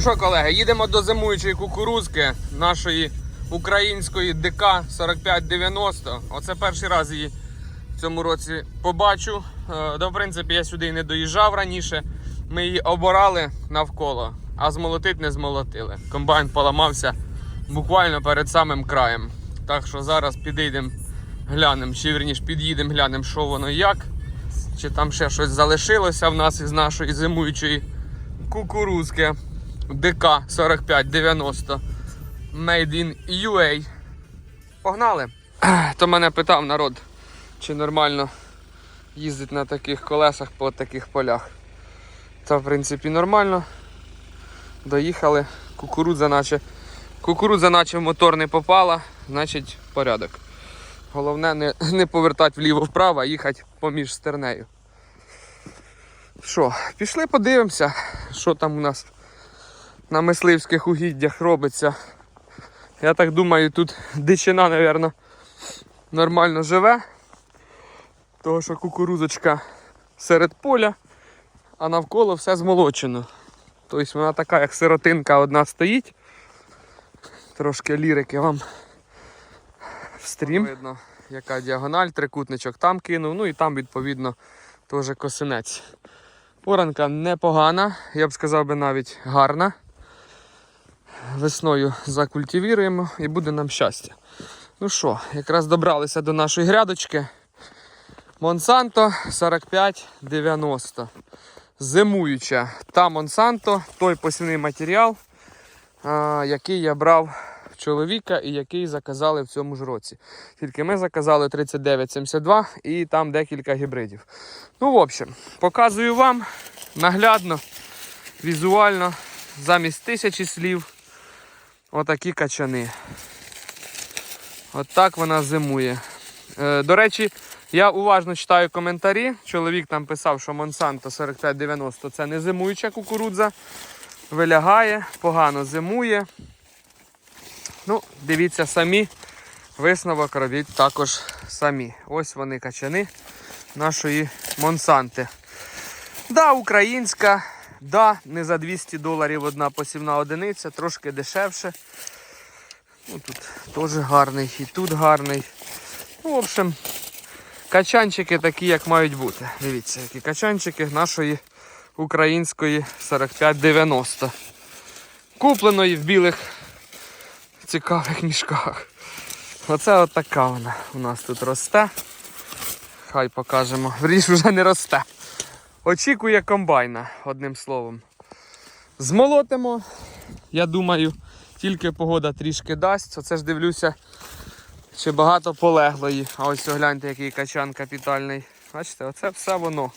Ну що, колеги, їдемо до зимуючої кукурузки нашої української ДК 4590. Оце перший раз її в цьому році побачу. Е, Да, в принципі, я сюди і не доїжджав раніше. Ми її оборали навколо, а змолотить не змолотили. Комбайн поламався буквально перед самим краєм. Так що зараз підійдемо, глянемо, чи вірніше під'їдемо, глянемо, що воно як. Чи там ще щось залишилося в нас із нашої зимуючої кукурузки ДК 4590 Made in UA. Погнали! То мене питав народ, чи нормально їздить на таких колесах по таких полях. Та в принципі нормально. Доїхали. Кукурудза наче. Кукурудза наче в мотор не попала, значить порядок. Головне не, не повертати вліво-вправо, а їхати поміж стернею. Що, пішли подивимося, що там у нас на мисливських угіддях робиться. Я так думаю, тут дичина, мабуть, нормально живе. Того що кукурузочка серед поля, а навколо все змолочено. Тобто вона така, як сиротинка одна стоїть. Трошки лірики вам в стрім. Видно, яка діагональ, трикутничок там кинув, ну і там, відповідно, теж косинець. Оранка непогана, я б сказав би навіть гарна. Весною закультивіруємо і буде нам щастя. Ну що, якраз добралися до нашої грядочки. Монсанто 4590. Зимуюча. Та Монсанто, той посівний матеріал, а, який я брав чоловіка і який заказали в цьому ж році. Тільки ми заказали 3972 і там декілька гібридів. Ну, в общем, показую вам наглядно, візуально, замість тисячі слів. Отакі качани. От так вона зимує. Е, до речі, я уважно читаю коментарі. Чоловік там писав, що Монсанто 4590 це не зимуюча кукурудза. Вилягає, погано зимує. Ну, дивіться самі. Висновок робіть також самі. Ось вони качани нашої Монсанти. Да, українська. Да, не за 200 доларів одна посівна одиниця, трошки дешевше. Ну, Тут теж гарний, і тут гарний. Ну, в общем, качанчики такі, як мають бути. Дивіться, які качанчики нашої української 4590. Купленої в білих цікавих мішках. Оце от така вона у нас тут росте. Хай покажемо. Вріж вже не росте. Очікує комбайна, одним словом. Змолотимо, я думаю, тільки погода трішки дасть. Оце ж дивлюся, чи багато полеглої. А ось гляньте, який качан капітальний. Бачите, оце все воно.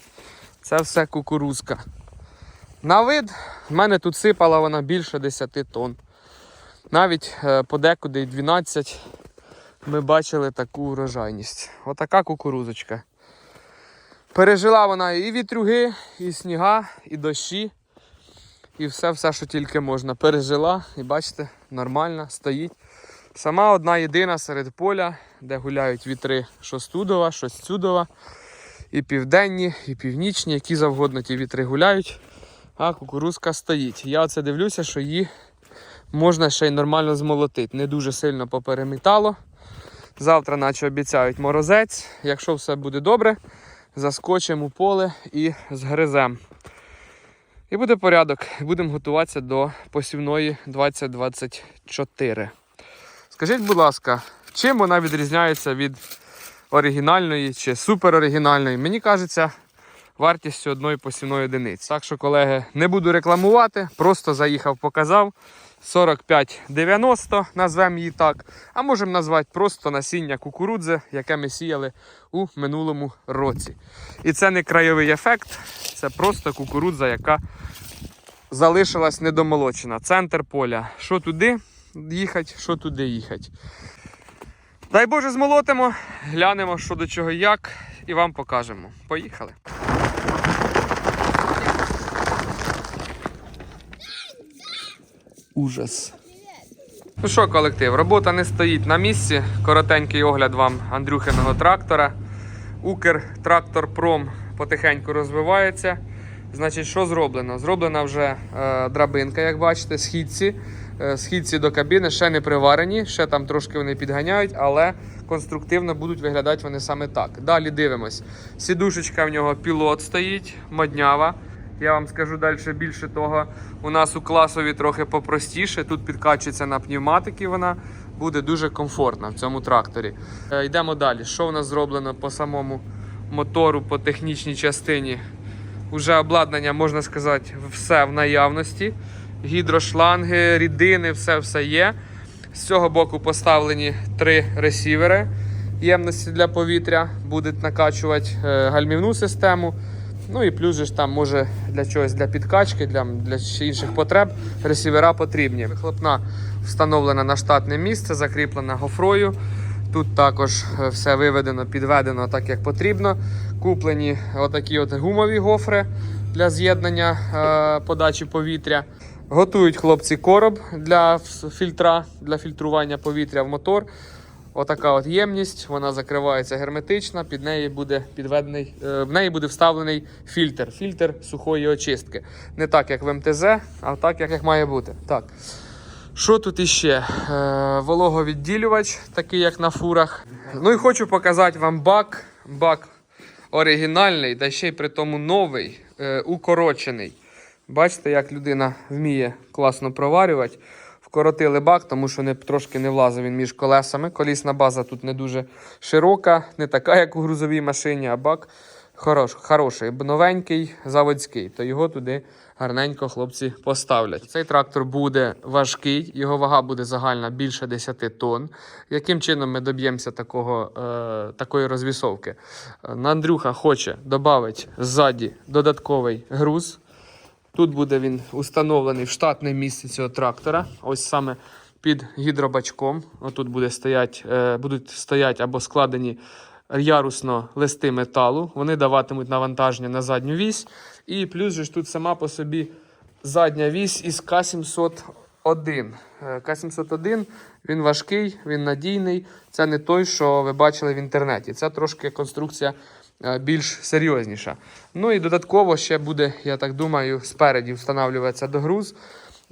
Це все кукурузка. На вид, в мене тут сипала вона більше 10 тонн. Навіть е, подекуди 12 ми бачили таку урожайність. Отака кукурузочка. Пережила вона і вітрюги, і сніга, і дощі, і все-все, що тільки можна. Пережила і бачите, нормально стоїть. Сама одна єдина серед поля, де гуляють вітри, що студова, що сцюдова. І південні, і північні, які завгодно ті вітри гуляють, а кукурузка стоїть. Я оце дивлюся, що її можна ще й нормально змолотити. Не дуже сильно поперемітало. Завтра, наче обіцяють морозець. Якщо все буде добре, заскочимо у поле і згриземо. І буде порядок. Будемо готуватися до посівної 2024. Скажіть, будь ласка, чим вона відрізняється від оригінальної чи супероригінальної? Мені кажеться, вартістю одної посівної одиниці. Так що, колеги, не буду рекламувати, просто заїхав, показав. 4590, назвемо її так. А можемо назвати просто насіння кукурудзи, яке ми сіяли у минулому році. І це не краєвий ефект, це просто кукурудза, яка залишилась недомолочена. Центр поля. Що туди їхати, що туди їхати. Дай Боже, змолотимо, глянемо, що до чого як, і вам покажемо. Поїхали. Ужас. Ну що, колектив, робота не стоїть на місці. Коротенький огляд вам Андрюхиного трактора. Укр Трактор Пром потихеньку розвивається. Значить, що зроблено? Зроблена вже е, драбинка, як бачите, східці. Е, східці до кабіни ще не приварені, ще там трошки вони підганяють, але конструктивно будуть виглядати вони саме так. Далі дивимось. Сідушечка в нього пілот стоїть, моднява. Я вам скажу далі більше того. У нас у класові трохи попростіше. Тут підкачується на пневматики вона. Буде дуже комфортна в цьому тракторі. Е, йдемо далі. Що у нас зроблено по самому мотору, по технічній частині? Уже обладнання, можна сказати, все в наявності. Гідрошланги, рідини, все все є. З цього боку поставлені три ресівери ємності для повітря, будуть накачувати е, гальмівну систему. Ну і плюс же ж там може для чогось для підкачки, для, для інших потреб ресівера потрібні. Вихлопна встановлена на штатне місце, закріплена гофрою. Тут також е, все виведено, підведено так, як потрібно. Куплені отакі от гумові гофри для з'єднання е, подачі повітря. Готують хлопці короб для фільтра, для фільтрування повітря в мотор. Отака от ємність, вона закривається герметично, під неї буде підведений, е, в неї буде вставлений фільтр, фільтр сухої очистки. Не так, як в МТЗ, а так, як, має бути. Так. Що тут іще? Е, вологовідділювач, такий як на фурах. Ну і хочу показати вам бак. Бак оригінальний, та ще й при тому новий, е, укорочений. Бачите, як людина вміє класно проварювати. Вкоротили бак, тому що не, трошки не влазив він між колесами. Колісна база тут не дуже широка, не така, як у грузовій машині, а бак хорош, хороший, новенький, заводський. То його туди гарненько хлопці поставлять. Цей трактор буде важкий, його вага буде загальна більше 10 тонн. Яким чином ми доб'ємося такого, е, такої розвісовки? Е, Андрюха хоче додати ззаді додатковий груз. Тут буде він установлений в штатне місце цього трактора. Ось саме під гідробачком. Отут буде стоять, е, будуть стояти або складені ярусно листи металу. Вони даватимуть навантаження на задню вісь. І плюс же ж тут сама по собі задня вісь із К701. Е, К701 він важкий, він надійний. Це не той, що ви бачили в інтернеті. Це трошки конструкція більш серйозніша. Ну і додатково ще буде, я так думаю, спереді встановлюватися догруз.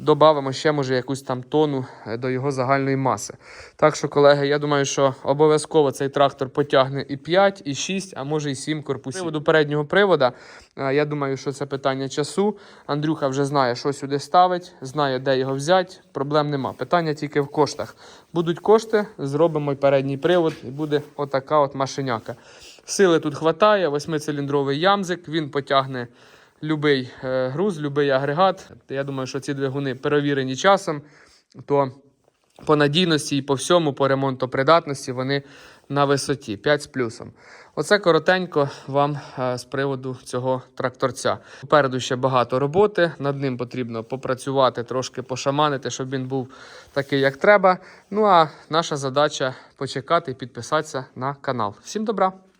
Добавимо ще, може, якусь там тону е, до його загальної маси. Так що, колеги, я думаю, що обов'язково цей трактор потягне і 5, і 6, а може і 7 корпусів. З приводу переднього привода, е, я думаю, що це питання часу. Андрюха вже знає, що сюди ставить, знає, де його взяти. Проблем нема. Питання тільки в коштах. Будуть кошти, зробимо передній привод, і буде отака от машиняка. Сили тут хватає, восьмициліндровий ямзик, він потягне любий е, груз, любий агрегат. Я думаю, що ці двигуни перевірені часом, то по надійності і по всьому, по ремонтопридатності вони на висоті 5 з плюсом. Оце коротенько вам е, з приводу цього тракторця. Попереду ще багато роботи. Над ним потрібно попрацювати, трошки пошаманити, щоб він був такий, як треба. Ну а наша задача почекати і підписатися на канал. Всім добра!